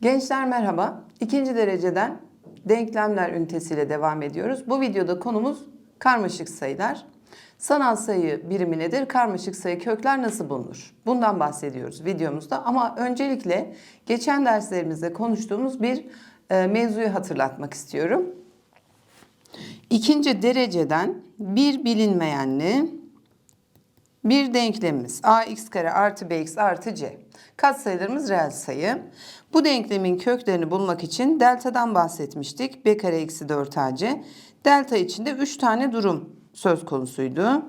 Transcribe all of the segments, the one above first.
Gençler merhaba. İkinci dereceden denklemler ünitesiyle devam ediyoruz. Bu videoda konumuz karmaşık sayılar. Sanal sayı birimi nedir? Karmaşık sayı kökler nasıl bulunur? Bundan bahsediyoruz videomuzda. Ama öncelikle geçen derslerimizde konuştuğumuz bir e, mevzuyu hatırlatmak istiyorum. İkinci dereceden bir bilinmeyenli bir denklemimiz ax kare artı bx artı c. Katsayılarımız reel sayı. Bu denklemin köklerini bulmak için deltadan bahsetmiştik. b kare eksi 4ac. Delta içinde 3 tane durum söz konusuydu.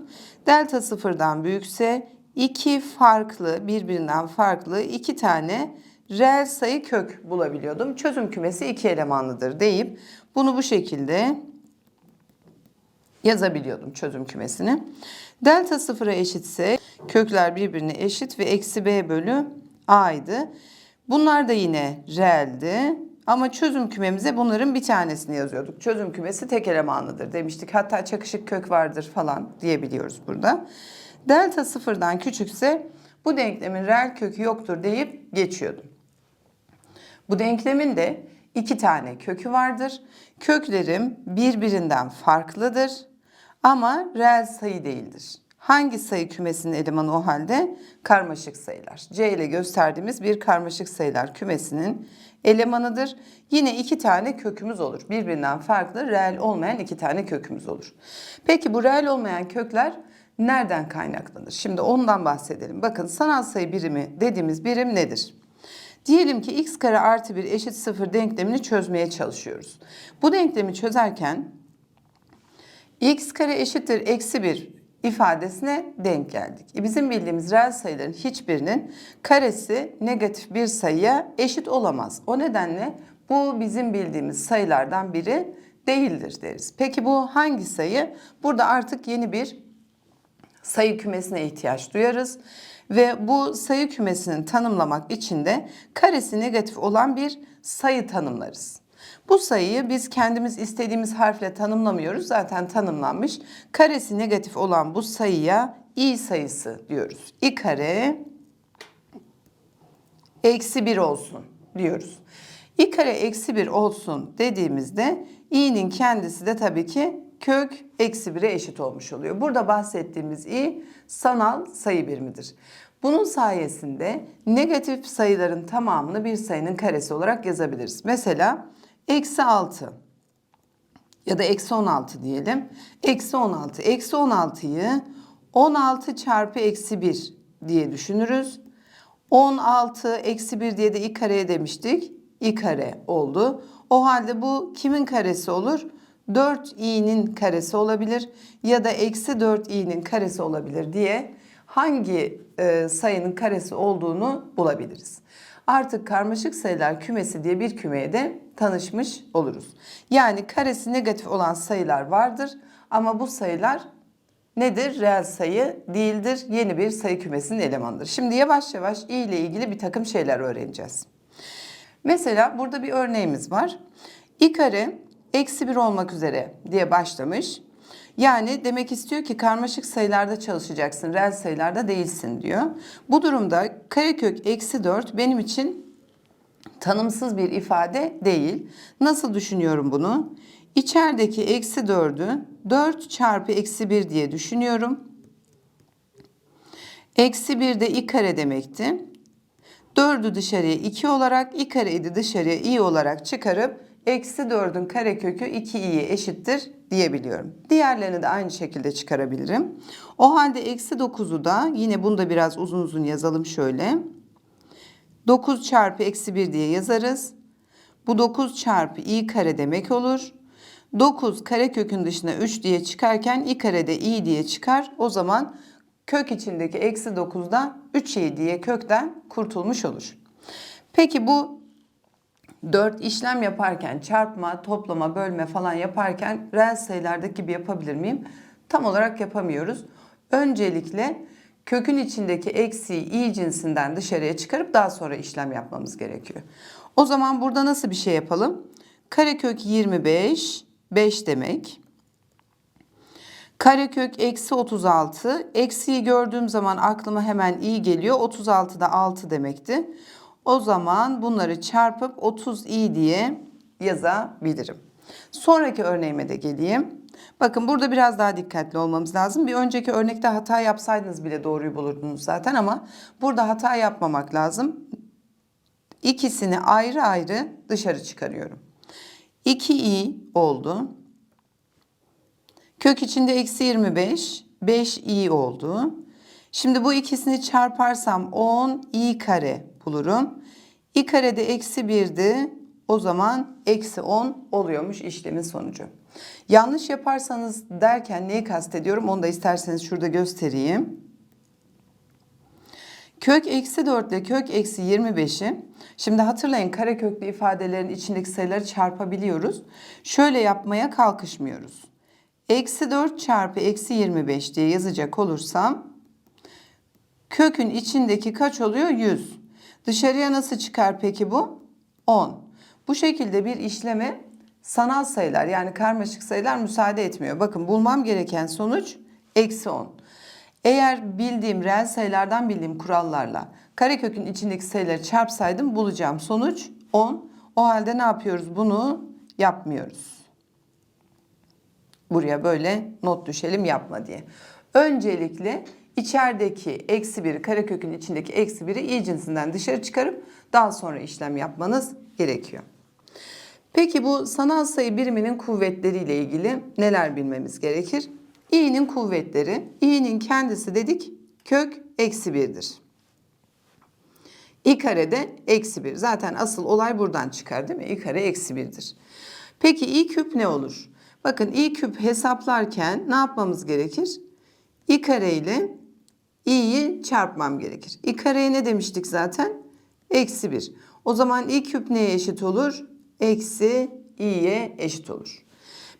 Delta sıfırdan büyükse iki farklı birbirinden farklı iki tane reel sayı kök bulabiliyordum. Çözüm kümesi iki elemanlıdır deyip bunu bu şekilde yazabiliyordum çözüm kümesini. Delta sıfıra eşitse kökler birbirine eşit ve eksi b bölü a'ydı. Bunlar da yine reeldi. Ama çözüm kümemize bunların bir tanesini yazıyorduk. Çözüm kümesi tek elemanlıdır demiştik. Hatta çakışık kök vardır falan diyebiliyoruz burada. Delta sıfırdan küçükse bu denklemin reel kökü yoktur deyip geçiyordum. Bu denklemin de iki tane kökü vardır. Köklerim birbirinden farklıdır ama reel sayı değildir. Hangi sayı kümesinin elemanı o halde? Karmaşık sayılar. C ile gösterdiğimiz bir karmaşık sayılar kümesinin elemanıdır. Yine iki tane kökümüz olur. Birbirinden farklı reel olmayan iki tane kökümüz olur. Peki bu reel olmayan kökler nereden kaynaklanır? Şimdi ondan bahsedelim. Bakın sanal sayı birimi dediğimiz birim nedir? Diyelim ki x kare artı 1 eşit 0 denklemini çözmeye çalışıyoruz. Bu denklemi çözerken x kare eşittir eksi 1 ifadesine denk geldik. E bizim bildiğimiz reel sayıların hiçbirinin karesi negatif bir sayıya eşit olamaz. O nedenle bu bizim bildiğimiz sayılardan biri değildir deriz. Peki bu hangi sayı? Burada artık yeni bir sayı kümesine ihtiyaç duyarız ve bu sayı kümesini tanımlamak için de karesi negatif olan bir sayı tanımlarız. Bu sayıyı biz kendimiz istediğimiz harfle tanımlamıyoruz. Zaten tanımlanmış. Karesi negatif olan bu sayıya i sayısı diyoruz. i kare eksi 1 olsun diyoruz. i kare eksi 1 olsun dediğimizde i'nin kendisi de tabii ki kök eksi 1'e eşit olmuş oluyor. Burada bahsettiğimiz i sanal sayı birimidir. Bunun sayesinde negatif sayıların tamamını bir sayının karesi olarak yazabiliriz. Mesela eksi 6 ya da eksi 16 diyelim. Eksi 16. Eksi 16'yı 16 çarpı eksi 1 diye düşünürüz. 16 eksi 1 diye de i kareye demiştik. i kare oldu. O halde bu kimin karesi olur? 4i'nin karesi olabilir ya da eksi 4i'nin karesi olabilir diye hangi e, sayının karesi olduğunu bulabiliriz. Artık karmaşık sayılar kümesi diye bir kümeye de tanışmış oluruz. Yani karesi negatif olan sayılar vardır ama bu sayılar nedir? Reel sayı değildir. Yeni bir sayı kümesinin elemanıdır. Şimdi yavaş yavaş i ile ilgili bir takım şeyler öğreneceğiz. Mesela burada bir örneğimiz var. i kare eksi 1 olmak üzere diye başlamış. Yani demek istiyor ki karmaşık sayılarda çalışacaksın, reel sayılarda değilsin diyor. Bu durumda karekök eksi 4 benim için tanımsız bir ifade değil. Nasıl düşünüyorum bunu? İçerideki eksi 4'ü 4 çarpı eksi 1 diye düşünüyorum. Eksi 1 de i kare demekti. 4'ü dışarıya 2 olarak, i kareyi de dışarıya i olarak çıkarıp eksi 4'ün karekökü 2i'ye eşittir diyebiliyorum. Diğerlerini de aynı şekilde çıkarabilirim. O halde eksi 9'u da yine bunu da biraz uzun uzun yazalım şöyle. 9 çarpı eksi 1 diye yazarız. Bu 9 çarpı i kare demek olur. 9 karekökün dışına 3 diye çıkarken i kare de i diye çıkar. O zaman kök içindeki eksi 9'da 3i diye kökten kurtulmuş olur. Peki bu 4 işlem yaparken çarpma, toplama, bölme falan yaparken reel sayılardaki gibi yapabilir miyim? Tam olarak yapamıyoruz. Öncelikle kökün içindeki eksiği i cinsinden dışarıya çıkarıp daha sonra işlem yapmamız gerekiyor. O zaman burada nasıl bir şey yapalım? Karekök 25, 5 demek. Karekök eksi 36. Eksiği gördüğüm zaman aklıma hemen i geliyor. 36 da 6 demekti. O zaman bunları çarpıp 30i diye yazabilirim. Sonraki örneğime de geleyim. Bakın burada biraz daha dikkatli olmamız lazım. Bir önceki örnekte hata yapsaydınız bile doğruyu bulurdunuz zaten ama burada hata yapmamak lazım. İkisini ayrı ayrı dışarı çıkarıyorum. 2i oldu. Kök içinde eksi 25, 5i oldu. Şimdi bu ikisini çarparsam 10 i kare bulurum. İ kare de eksi 1'di. O zaman eksi 10 oluyormuş işlemin sonucu. Yanlış yaparsanız derken neyi kastediyorum onu da isterseniz şurada göstereyim. Kök eksi 4 ile kök eksi 25'i şimdi hatırlayın kareköklü ifadelerin içindeki sayıları çarpabiliyoruz. Şöyle yapmaya kalkışmıyoruz. Eksi 4 çarpı eksi 25 diye yazacak olursam kökün içindeki kaç oluyor? 100. Dışarıya nasıl çıkar peki bu? 10. Bu şekilde bir işleme sanal sayılar yani karmaşık sayılar müsaade etmiyor. Bakın bulmam gereken sonuç eksi 10. Eğer bildiğim reel sayılardan bildiğim kurallarla karekökün içindeki sayıları çarpsaydım bulacağım sonuç 10. O halde ne yapıyoruz? Bunu yapmıyoruz. Buraya böyle not düşelim yapma diye. Öncelikle içerideki eksi biri karekökün içindeki eksi biri i cinsinden dışarı çıkarıp daha sonra işlem yapmanız gerekiyor. Peki bu sanal sayı biriminin kuvvetleriyle ilgili neler bilmemiz gerekir? i'nin kuvvetleri, i'nin kendisi dedik kök eksi birdir. i kare de eksi bir. Zaten asıl olay buradan çıkar değil mi? i kare eksi birdir. Peki i küp ne olur? Bakın i küp hesaplarken ne yapmamız gerekir? i kare ile i'yi çarpmam gerekir. i kareye ne demiştik zaten? Eksi 1. O zaman i küp neye eşit olur? Eksi i'ye eşit olur.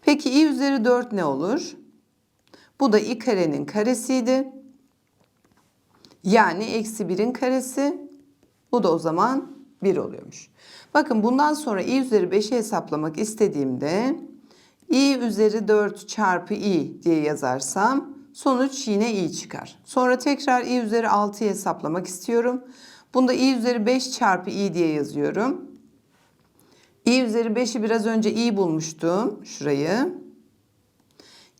Peki i üzeri 4 ne olur? Bu da i karenin karesiydi. Yani eksi 1'in karesi. Bu da o zaman 1 oluyormuş. Bakın bundan sonra i üzeri 5'i hesaplamak istediğimde i üzeri 4 çarpı i diye yazarsam sonuç yine i çıkar. Sonra tekrar i üzeri 6'yı hesaplamak istiyorum. Bunda i üzeri 5 çarpı i diye yazıyorum. i üzeri 5'i biraz önce i bulmuştum. Şurayı.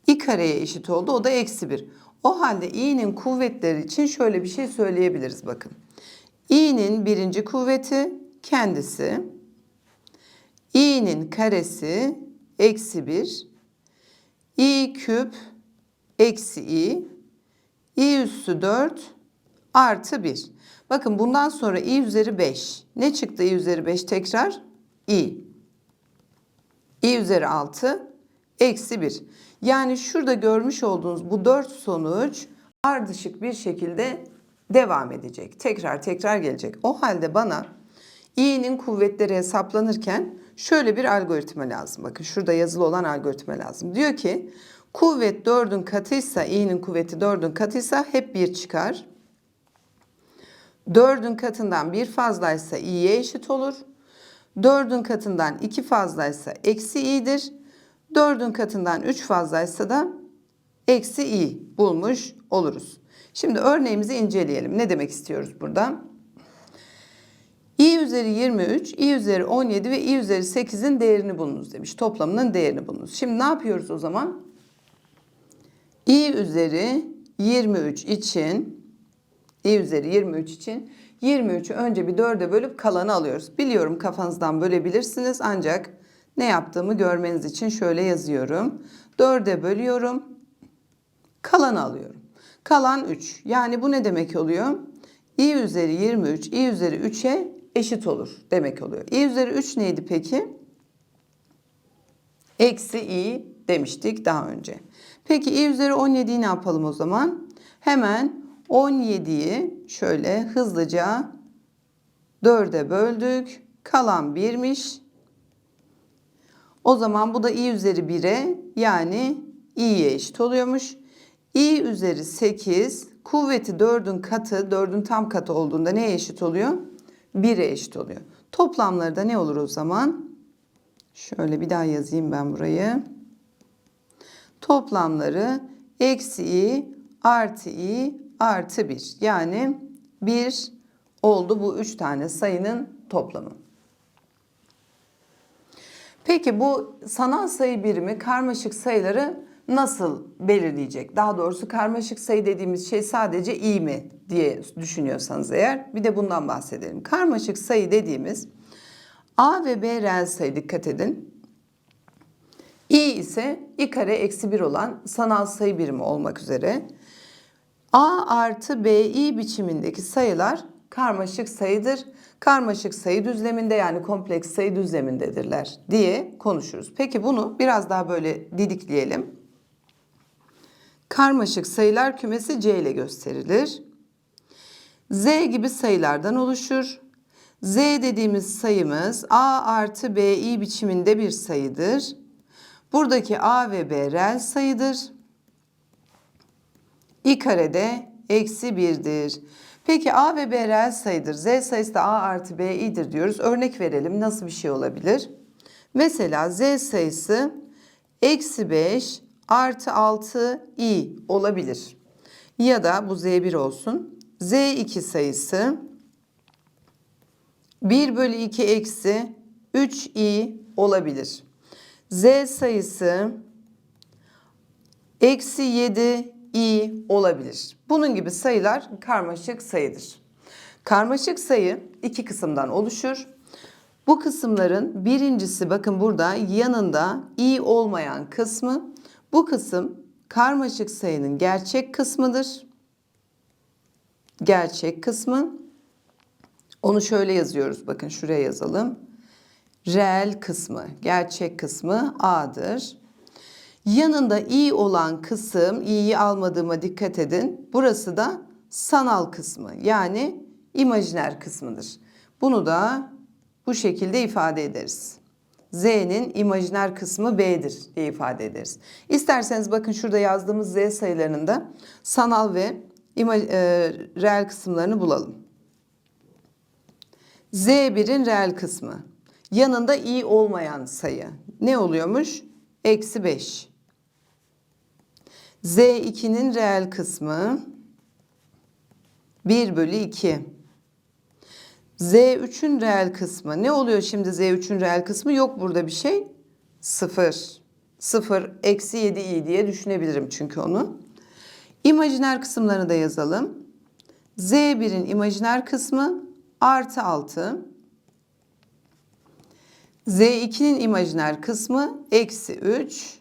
i kareye eşit oldu. O da eksi 1. O halde i'nin kuvvetleri için şöyle bir şey söyleyebiliriz bakın. i'nin birinci kuvveti kendisi. i'nin karesi eksi 1. i küp eksi i. i üssü 4 artı 1. Bakın bundan sonra i üzeri 5. Ne çıktı i üzeri 5 tekrar? i. i üzeri 6 eksi 1. Yani şurada görmüş olduğunuz bu 4 sonuç ardışık bir şekilde devam edecek. Tekrar tekrar gelecek. O halde bana i'nin kuvvetleri hesaplanırken şöyle bir algoritma lazım. Bakın şurada yazılı olan algoritma lazım. Diyor ki kuvvet 4'ün katıysa i'nin kuvveti 4'ün katıysa hep 1 çıkar. 4'ün katından 1 fazlaysa i'ye eşit olur. 4'ün katından 2 fazlaysa eksi i'dir. 4'ün katından 3 fazlaysa da eksi i bulmuş oluruz. Şimdi örneğimizi inceleyelim. Ne demek istiyoruz burada? i üzeri 23, i üzeri 17 ve i üzeri 8'in değerini bulunuz demiş. Toplamının değerini bulunuz. Şimdi ne yapıyoruz o zaman? İ üzeri 23 için i üzeri 23 için 23'ü önce bir 4'e bölüp kalanı alıyoruz. Biliyorum kafanızdan bölebilirsiniz ancak ne yaptığımı görmeniz için şöyle yazıyorum. 4'e bölüyorum. Kalanı alıyorum. Kalan 3. Yani bu ne demek oluyor? i üzeri 23, i üzeri 3'e eşit olur demek oluyor. i üzeri 3 neydi peki? Eksi i demiştik daha önce. Peki i üzeri 17'yi ne yapalım o zaman? Hemen 17'yi şöyle hızlıca 4'e böldük. Kalan 1'miş. O zaman bu da i üzeri 1'e yani i'ye eşit oluyormuş. i üzeri 8 kuvveti 4'ün katı 4'ün tam katı olduğunda neye eşit oluyor? 1'e eşit oluyor. Toplamları da ne olur o zaman? Şöyle bir daha yazayım ben burayı. Toplamları eksi i artı i artı 1. Yani 1 oldu bu üç tane sayının toplamı. Peki bu sanal sayı birimi karmaşık sayıları nasıl belirleyecek? Daha doğrusu karmaşık sayı dediğimiz şey sadece i mi diye düşünüyorsanız eğer bir de bundan bahsedelim. Karmaşık sayı dediğimiz a ve b reel sayı dikkat edin. İ ise i kare eksi 1 olan sanal sayı birimi olmak üzere a artı bi biçimindeki sayılar karmaşık sayıdır. Karmaşık sayı düzleminde yani kompleks sayı düzlemindedirler diye konuşuruz. Peki bunu biraz daha böyle didikleyelim. Karmaşık sayılar kümesi C ile gösterilir. Z gibi sayılardan oluşur. Z dediğimiz sayımız A artı BI biçiminde bir sayıdır. Buradaki A ve B reel sayıdır. i karede eksi birdir. Peki A ve B reel sayıdır. Z sayısı da A artı BI'dir diyoruz. Örnek verelim. Nasıl bir şey olabilir? Mesela Z sayısı eksi 5 artı 6 i olabilir. Ya da bu Z1 olsun. Z2 sayısı 1 bölü 2 eksi 3i olabilir. Z sayısı eksi 7 i olabilir. Bunun gibi sayılar karmaşık sayıdır. Karmaşık sayı iki kısımdan oluşur. Bu kısımların birincisi bakın burada yanında i olmayan kısmı. Bu kısım karmaşık sayının gerçek kısmıdır. Gerçek kısmı. Onu şöyle yazıyoruz. Bakın şuraya yazalım. Reel kısmı, gerçek kısmı a'dır. Yanında i olan kısım, i'yi almadığıma dikkat edin. Burası da sanal kısmı yani imajiner kısmıdır. Bunu da bu şekilde ifade ederiz. Z'nin imajiner kısmı B'dir diye ifade ederiz. İsterseniz bakın şurada yazdığımız Z sayılarının da sanal ve ima, e, reel kısımlarını bulalım. Z1'in reel kısmı. Yanında i olmayan sayı. Ne oluyormuş? Eksi 5. Z2'nin reel kısmı 1 bölü 2. Z3'ün reel kısmı. Ne oluyor şimdi Z3'ün reel kısmı? Yok burada bir şey. 0. 0 eksi 7 i diye düşünebilirim çünkü onu. İmajiner kısımlarını da yazalım. Z1'in imajiner kısmı artı 6. Z2'nin imajiner kısmı eksi 3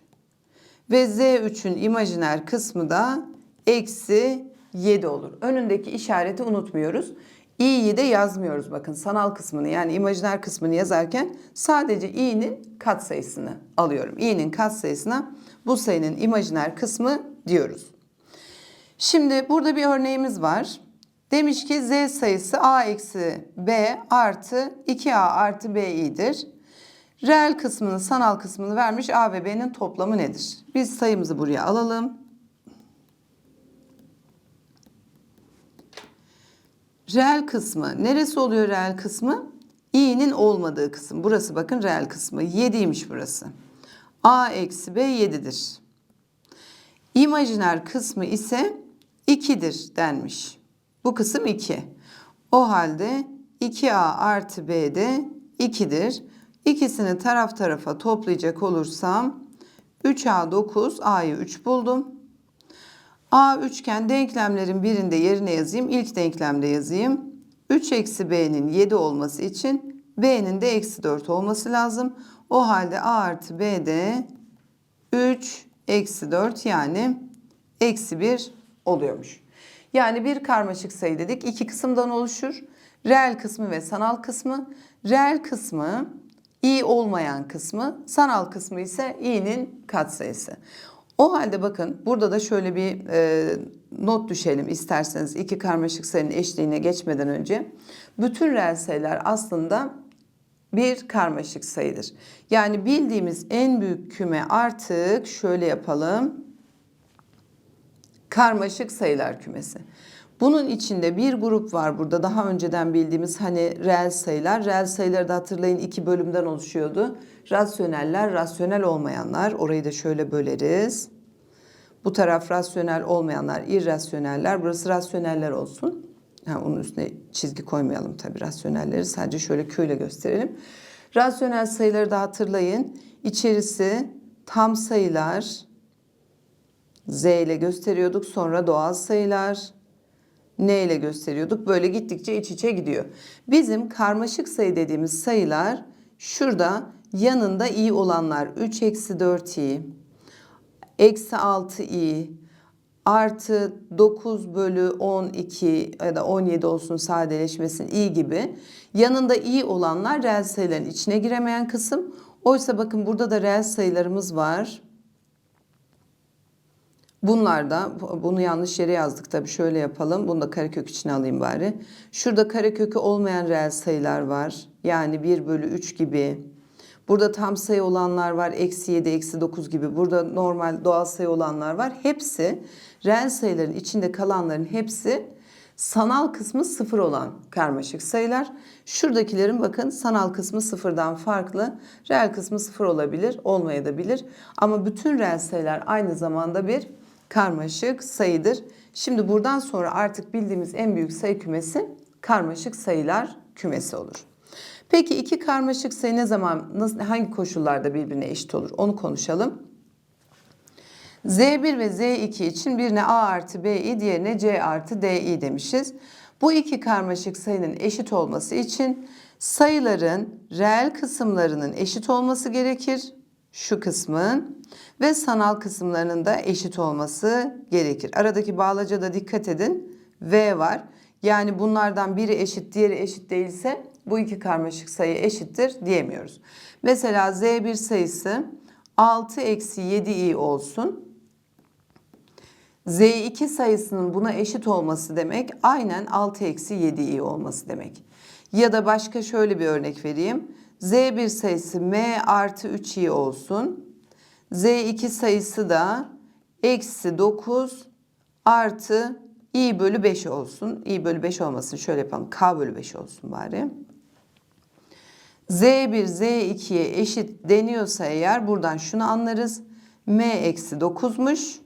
ve Z3'ün imajiner kısmı da eksi 7 olur. Önündeki işareti unutmuyoruz. i'yi de yazmıyoruz bakın sanal kısmını yani imajiner kısmını yazarken sadece i'nin katsayısını alıyorum. i'nin katsayısına bu sayının imajiner kısmı diyoruz. Şimdi burada bir örneğimiz var. Demiş ki z sayısı a eksi b artı 2a artı bi'dir. Reel kısmını, sanal kısmını vermiş a ve b'nin toplamı nedir? Biz sayımızı buraya alalım. Reel kısmı. Neresi oluyor reel kısmı? i'nin olmadığı kısım. Burası bakın reel kısmı. 7'ymiş burası. a eksi b 7'dir. İmajiner kısmı ise 2'dir denmiş. Bu kısım 2. O halde 2a artı b de 2'dir. İkisini taraf tarafa toplayacak olursam 3a 9, a'yı 3 buldum. A üçgen denklemlerin birinde yerine yazayım. İlk denklemde yazayım. 3 eksi b'nin 7 olması için b'nin de eksi 4 olması lazım. O halde a artı b de 3 eksi 4 yani eksi 1 oluyormuş. Yani bir karmaşık sayı dedik. iki kısımdan oluşur. Reel kısmı ve sanal kısmı. Reel kısmı i olmayan kısmı, sanal kısmı ise i'nin katsayısı. O halde bakın burada da şöyle bir e, not düşelim isterseniz iki karmaşık sayının eşliğine geçmeden önce. Bütün reel sayılar aslında bir karmaşık sayıdır. Yani bildiğimiz en büyük küme artık şöyle yapalım. Karmaşık sayılar kümesi. Bunun içinde bir grup var burada daha önceden bildiğimiz hani reel sayılar. Reel sayıları da hatırlayın iki bölümden oluşuyordu. Rasyoneller, rasyonel olmayanlar. Orayı da şöyle böleriz. Bu taraf rasyonel olmayanlar, irrasyoneller. Burası rasyoneller olsun. Ha, onun üstüne çizgi koymayalım tabii rasyonelleri. Sadece şöyle köyle gösterelim. Rasyonel sayıları da hatırlayın. İçerisi tam sayılar Z ile gösteriyorduk. Sonra doğal sayılar N ile gösteriyorduk. Böyle gittikçe iç içe gidiyor. Bizim karmaşık sayı dediğimiz sayılar şurada yanında i olanlar 3 eksi 4i, eksi 6i, artı 9 bölü 12 ya da 17 olsun sadeleşmesin i gibi. Yanında i olanlar reel sayıların içine giremeyen kısım. Oysa bakın burada da reel sayılarımız var. Bunlar da bunu yanlış yere yazdık tabii şöyle yapalım. Bunu da karekök içine alayım bari. Şurada karekökü olmayan reel sayılar var. Yani 1 bölü 3 gibi. Burada tam sayı olanlar var. Eksi 7, eksi 9 gibi. Burada normal doğal sayı olanlar var. Hepsi reel sayıların içinde kalanların hepsi sanal kısmı sıfır olan karmaşık sayılar. Şuradakilerin bakın sanal kısmı sıfırdan farklı. Reel kısmı sıfır olabilir, olmayabilir. Ama bütün reel sayılar aynı zamanda bir karmaşık sayıdır. Şimdi buradan sonra artık bildiğimiz en büyük sayı kümesi karmaşık sayılar kümesi olur. Peki iki karmaşık sayı ne zaman, nasıl, hangi koşullarda birbirine eşit olur? Onu konuşalım. Z1 ve Z2 için birine A artı BI, diğerine C artı DI demişiz. Bu iki karmaşık sayının eşit olması için sayıların reel kısımlarının eşit olması gerekir. Şu kısmın ve sanal kısımlarının da eşit olması gerekir. Aradaki bağlaca da dikkat edin. V var. Yani bunlardan biri eşit, diğeri eşit değilse bu iki karmaşık sayı eşittir diyemiyoruz. Mesela Z1 sayısı 6 eksi 7i olsun. Z2 sayısının buna eşit olması demek aynen 6 eksi 7i olması demek. Ya da başka şöyle bir örnek vereyim. Z1 sayısı m artı 3i olsun. Z2 sayısı da eksi 9 artı i bölü 5 olsun. i bölü 5 olmasın şöyle yapalım. k bölü 5 olsun bari. Z1 Z2'ye eşit deniyorsa eğer buradan şunu anlarız. M eksi 9'muş.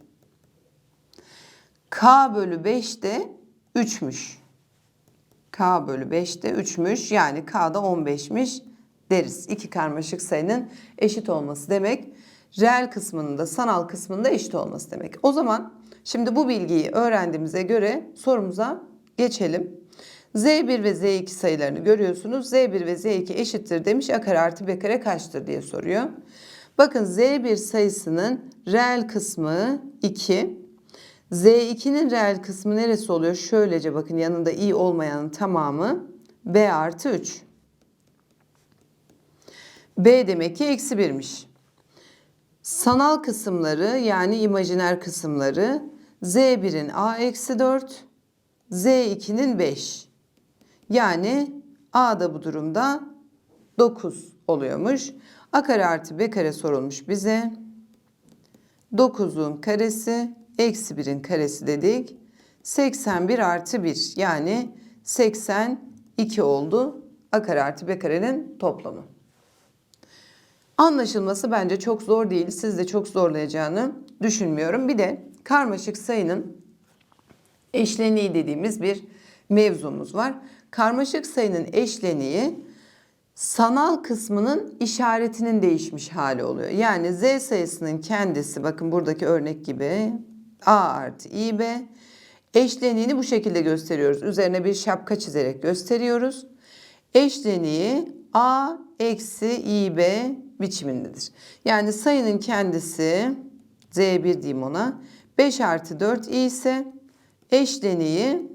K bölü 5 de 3'müş. K bölü 5 de 3'müş. Yani K da 15'miş deriz. İki karmaşık sayının eşit olması demek. Reel kısmının da sanal kısmının da eşit olması demek. O zaman şimdi bu bilgiyi öğrendiğimize göre sorumuza geçelim. Z1 ve Z2 sayılarını görüyorsunuz. Z1 ve Z2 eşittir demiş. A kare artı B kare kaçtır diye soruyor. Bakın Z1 sayısının reel kısmı 2. Z2'nin reel kısmı neresi oluyor? Şöylece bakın yanında i olmayanın tamamı B artı 3. B demek ki eksi 1'miş. Sanal kısımları yani imajiner kısımları Z1'in A eksi 4, Z2'nin 5. Yani A da bu durumda 9 oluyormuş. A kare artı B kare sorulmuş bize. 9'un karesi eksi 1'in karesi dedik. 81 artı 1 yani 82 oldu. A kare artı B karenin toplamı. Anlaşılması bence çok zor değil. Siz de çok zorlayacağını düşünmüyorum. Bir de karmaşık sayının eşleniği dediğimiz bir mevzumuz var. Karmaşık sayının eşleniği sanal kısmının işaretinin değişmiş hali oluyor. Yani z sayısının kendisi bakın buradaki örnek gibi a artı ib eşleniğini bu şekilde gösteriyoruz. Üzerine bir şapka çizerek gösteriyoruz. Eşleniği a eksi ib biçimindedir. Yani sayının kendisi z1 diyeyim ona 5 artı 4 i ise eşleniği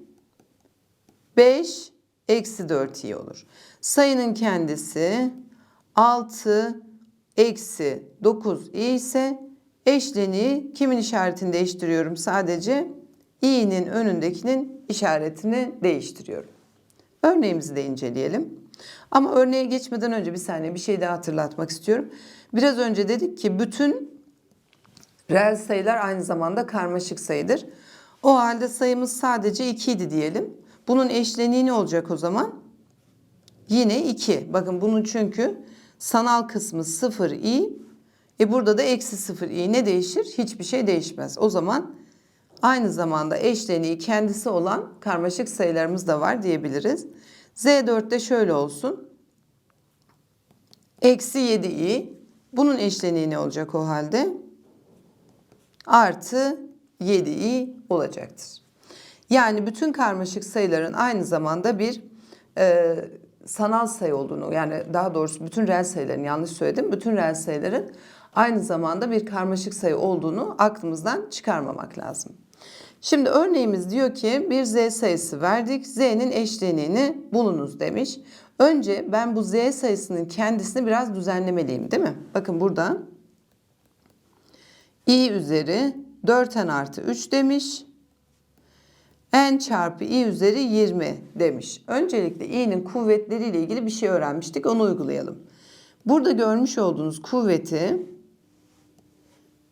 5 eksi 4 i olur. Sayının kendisi 6 eksi 9 i ise eşleniği kimin işaretini değiştiriyorum? Sadece i'nin önündekinin işaretini değiştiriyorum. Örneğimizi de inceleyelim. Ama örneğe geçmeden önce bir saniye bir şey daha hatırlatmak istiyorum. Biraz önce dedik ki bütün reel sayılar aynı zamanda karmaşık sayıdır. O halde sayımız sadece 2 idi diyelim. Bunun eşleniği ne olacak o zaman? Yine 2. Bakın bunun çünkü sanal kısmı 0 i. E burada da eksi 0 i. Ne değişir? Hiçbir şey değişmez. O zaman Aynı zamanda eşleniği kendisi olan karmaşık sayılarımız da var diyebiliriz. Z4 de şöyle olsun. Eksi 7i. Bunun eşleniği ne olacak o halde? Artı 7i olacaktır. Yani bütün karmaşık sayıların aynı zamanda bir e, sanal sayı olduğunu yani daha doğrusu bütün reel sayıların yanlış söyledim. Bütün reel sayıların aynı zamanda bir karmaşık sayı olduğunu aklımızdan çıkarmamak lazım. Şimdi örneğimiz diyor ki bir z sayısı verdik. Z'nin eşleniğini bulunuz demiş. Önce ben bu z sayısının kendisini biraz düzenlemeliyim değil mi? Bakın burada i üzeri 4n artı 3 demiş. n çarpı i üzeri 20 demiş. Öncelikle i'nin kuvvetleriyle ilgili bir şey öğrenmiştik. Onu uygulayalım. Burada görmüş olduğunuz kuvveti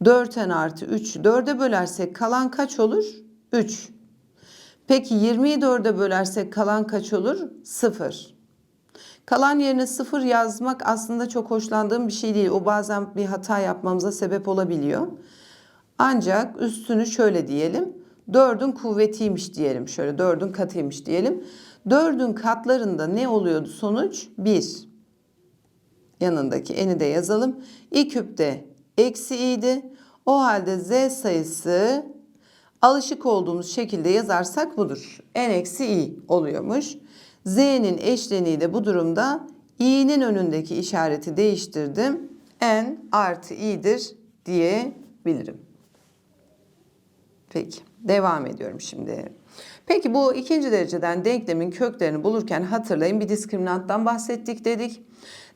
4n artı 3 4'e bölersek kalan kaç olur? 3. Peki 20'yi 4'e bölersek kalan kaç olur? 0. Kalan yerine 0 yazmak aslında çok hoşlandığım bir şey değil. O bazen bir hata yapmamıza sebep olabiliyor. Ancak üstünü şöyle diyelim. 4'ün kuvvetiymiş diyelim. Şöyle 4'ün katıymış diyelim. 4'ün katlarında ne oluyordu sonuç? 1. Yanındaki eni de yazalım. i küpte eksi i'di. O halde z sayısı alışık olduğumuz şekilde yazarsak budur. n eksi i oluyormuş. z'nin eşleniği de bu durumda i'nin önündeki işareti değiştirdim. n artı i'dir diyebilirim. Peki devam ediyorum şimdi. Peki bu ikinci dereceden denklemin köklerini bulurken hatırlayın bir diskriminanttan bahsettik dedik.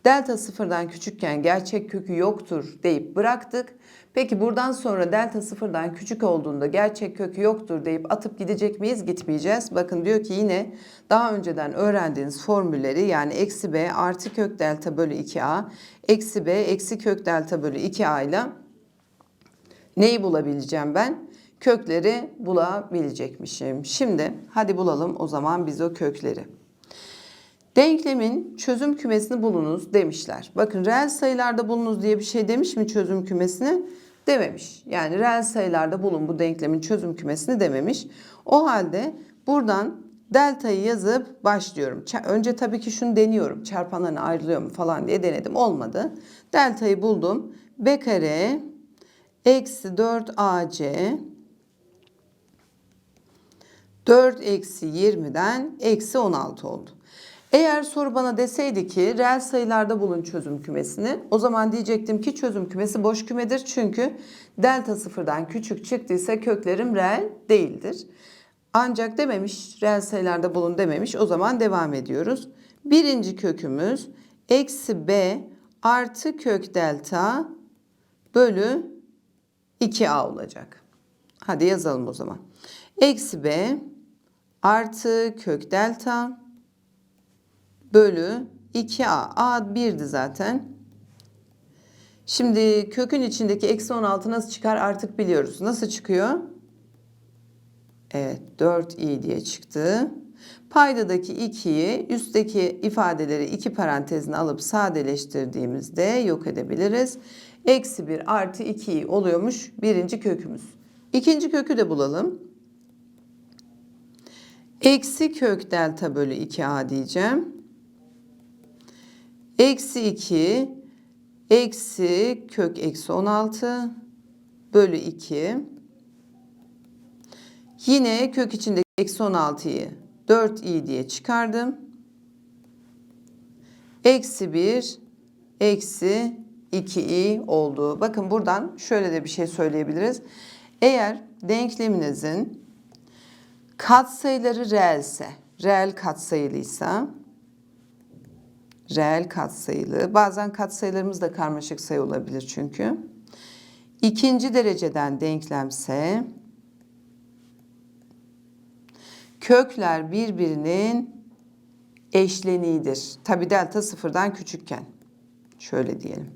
Delta sıfırdan küçükken gerçek kökü yoktur deyip bıraktık. Peki buradan sonra delta sıfırdan küçük olduğunda gerçek kökü yoktur deyip atıp gidecek miyiz? Gitmeyeceğiz. Bakın diyor ki yine daha önceden öğrendiğiniz formülleri yani eksi b artı kök delta bölü 2a eksi b eksi kök delta bölü 2a ile neyi bulabileceğim ben? Kökleri bulabilecekmişim. Şimdi hadi bulalım o zaman biz o kökleri. Denklemin çözüm kümesini bulunuz demişler. Bakın reel sayılarda bulunuz diye bir şey demiş mi çözüm kümesini? Dememiş. Yani reel sayılarda bulun bu denklemin çözüm kümesini dememiş. O halde buradan delta'yı yazıp başlıyorum. Önce tabii ki şunu deniyorum. Çarpanlarına ayrılıyor mu falan diye denedim. Olmadı. Delta'yı buldum. B kare eksi 4 AC 4 eksi 20'den eksi 16 oldu. Eğer soru bana deseydi ki reel sayılarda bulun çözüm kümesini o zaman diyecektim ki çözüm kümesi boş kümedir. Çünkü delta sıfırdan küçük çıktıysa köklerim reel değildir. Ancak dememiş reel sayılarda bulun dememiş o zaman devam ediyoruz. Birinci kökümüz eksi b artı kök delta bölü 2a olacak. Hadi yazalım o zaman. Eksi b artı kök delta bölü 2a. a 1'di zaten. Şimdi kökün içindeki eksi 16 nasıl çıkar artık biliyoruz. Nasıl çıkıyor? Evet 4i diye çıktı. Paydadaki 2'yi üstteki ifadeleri iki parantezine alıp sadeleştirdiğimizde yok edebiliriz. Eksi 1 artı 2i oluyormuş birinci kökümüz. İkinci kökü de bulalım. Eksi kök delta bölü 2a diyeceğim. Eksi 2 eksi kök eksi 16 bölü 2. Yine kök içindeki eksi 16'yı 4i diye çıkardım. Eksi 1 eksi 2i oldu. Bakın buradan şöyle de bir şey söyleyebiliriz. Eğer denkleminizin katsayıları reelse, reel katsayılıysa reel katsayılı. Bazen katsayılarımız da karmaşık sayı olabilir çünkü. İkinci dereceden denklemse kökler birbirinin eşleniğidir. Tabi delta sıfırdan küçükken. Şöyle diyelim.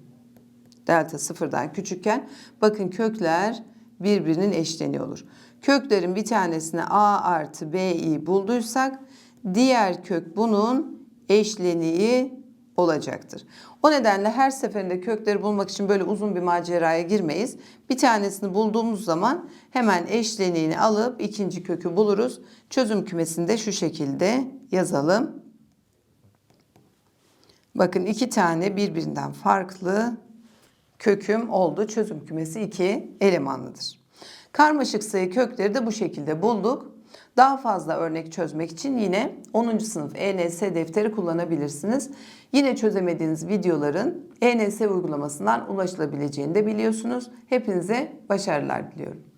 Delta sıfırdan küçükken bakın kökler birbirinin eşleniği olur. Köklerin bir tanesine a artı b'yi bulduysak diğer kök bunun eşleniği olacaktır. O nedenle her seferinde kökleri bulmak için böyle uzun bir maceraya girmeyiz. Bir tanesini bulduğumuz zaman hemen eşleniğini alıp ikinci kökü buluruz. Çözüm kümesini de şu şekilde yazalım. Bakın iki tane birbirinden farklı köküm oldu. Çözüm kümesi iki elemanlıdır. Karmaşık sayı kökleri de bu şekilde bulduk. Daha fazla örnek çözmek için yine 10. sınıf ENS defteri kullanabilirsiniz. Yine çözemediğiniz videoların ENS uygulamasından ulaşılabileceğini de biliyorsunuz. Hepinize başarılar diliyorum.